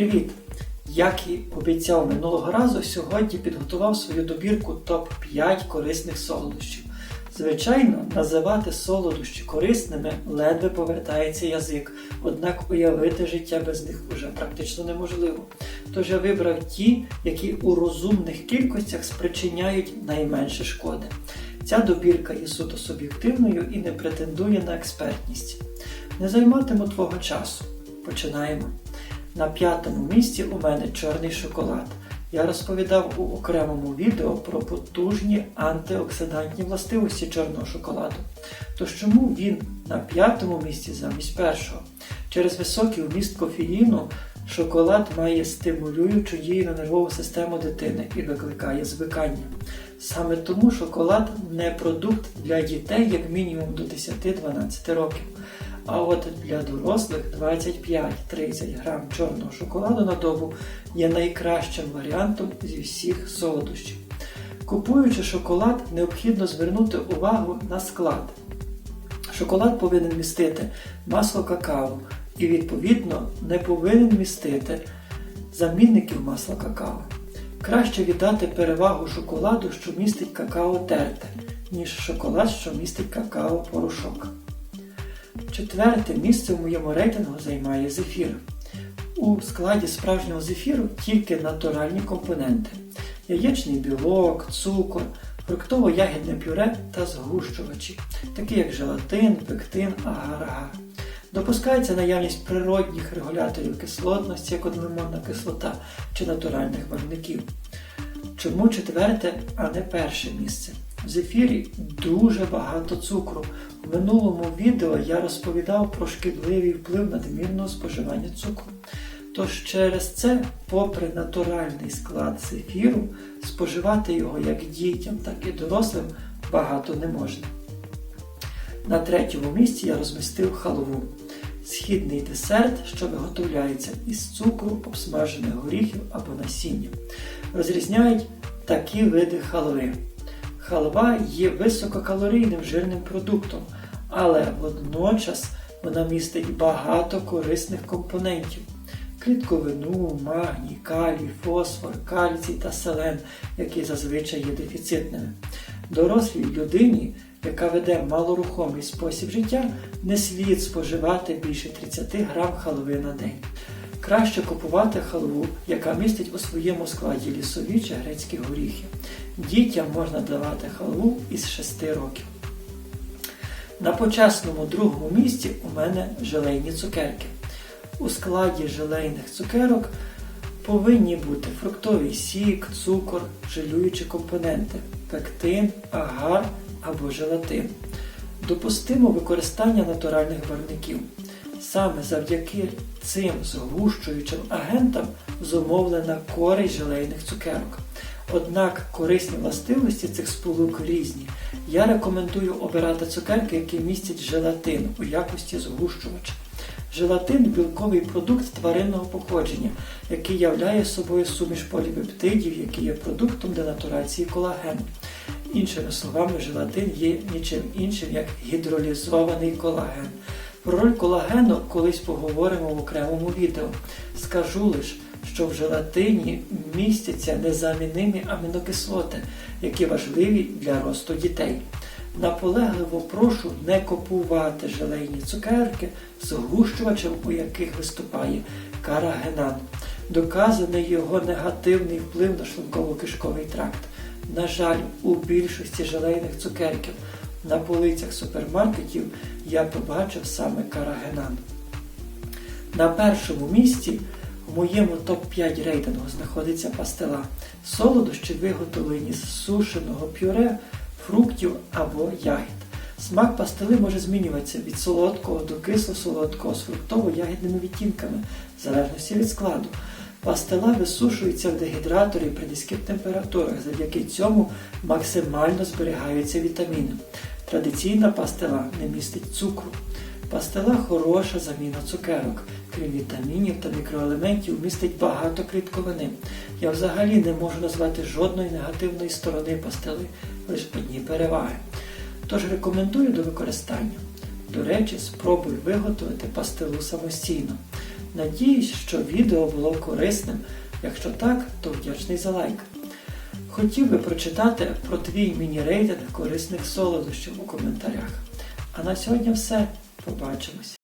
Привіт! Як і обіцяв минулого разу, сьогодні підготував свою добірку топ-5 корисних солодощів. Звичайно, називати солодощі корисними ледве повертається язик, однак уявити життя без них уже практично неможливо. Тож я вибрав ті, які у розумних кількостях спричиняють найменше шкоди. Ця добірка є суто суб'єктивною і не претендує на експертність. Не займатиму твого часу. Починаємо. На п'ятому місці у мене чорний шоколад. Я розповідав у окремому відео про потужні антиоксидантні властивості чорного шоколаду. Тож чому він на п'ятому місці замість першого? Через високий вміст кофеїну шоколад має стимулюючу дію на нервову систему дитини і викликає звикання. Саме тому шоколад не продукт для дітей як мінімум до 10-12 років. А от для дорослих 25-30 грам чорного шоколаду на добу є найкращим варіантом зі всіх солодощів. Купуючи шоколад, необхідно звернути увагу на склад. Шоколад повинен містити масло какао і, відповідно, не повинен містити замінників масла какао. Краще віддати перевагу шоколаду, що містить какао терте, ніж шоколад, що містить какао-порошок. Четверте місце в моєму рейтингу займає зефір. У складі справжнього зефіру тільки натуральні компоненти: яєчний білок, цукор, фруктово-ягідне пюре та згущувачі, такі як желатин, пектин, агар-агар. Допускається наявність природних регуляторів кислотності, як лимонна кислота чи натуральних барвників. Чому четверте, а не перше місце? В зефірі дуже багато цукру. В минулому відео я розповідав про шкідливий вплив надмірного споживання цукру. Тож через це, попри натуральний склад зефіру, споживати його як дітям, так і дорослим багато не можна. На третьому місці я розмістив халву. Східний десерт, що виготовляється із цукру, обсмажених горіхів або насіння. Розрізняють такі види халви. Халва є висококалорійним жирним продуктом, але водночас вона містить багато корисних компонентів: клітковину, магній, калій, фосфор, кальцій та селен, які зазвичай є дефіцитними. Дорослій людині, яка веде малорухомий спосіб життя, не слід споживати більше 30 грам халви на день. Краще купувати халву, яка містить у своєму складі лісові чи грецькі горіхи. Дітям можна давати халву із 6 років. На почесному другому місці у мене желейні цукерки. У складі желейних цукерок повинні бути фруктовий сік, цукор, жилюючі компоненти, пектин, агар або желатин. Допустимо використання натуральних барвників. Саме завдяки цим згущуючим агентам зумовлена користь желейних цукерок. Однак корисні властивості цих сполук різні. Я рекомендую обирати цукерки, які містять желатин у якості згущувача. Желатин білковий продукт тваринного походження, який являє собою суміш поліпептидів, які є продуктом денатурації колагену. Іншими словами, желатин є нічим іншим, як гідролізований колаген. Про роль колагену колись поговоримо в окремому відео. Скажу лише, що в желатині містяться незамінимі амінокислоти, які важливі для росту дітей. Наполегливо прошу не купувати желейні цукерки з згущувачем, у яких виступає карагенан. Доказаний його негативний вплив на шлунково-кишковий тракт. На жаль, у більшості желейних цукерків на полицях супермаркетів я побачив саме карагенан. На першому місці в моєму топ-5 рейтингу знаходиться пастила. Солодощі виготовлені з сушеного пюре, фруктів або ягід. Смак пастили може змінюватися від солодкого до кисло-солодкого з фруктово-ягідними відтінками, в залежності від складу. Пастила висушується в дегідраторі при низьких температурах, завдяки цьому максимально зберігаються вітаміни. Традиційна пастила не містить цукру. Пастила хороша заміна цукерок. Крім вітамінів та мікроелементів, містить багато клітковини. Я взагалі не можу назвати жодної негативної сторони пастили, лише одні переваги. Тож рекомендую до використання. До речі, спробуй виготовити пастилу самостійно. Надіюсь, що відео було корисним. Якщо так, то вдячний за лайк. Хотів би прочитати про твій міні-рейтинг корисних солодощів у коментарях. А на сьогодні все. Побачимось!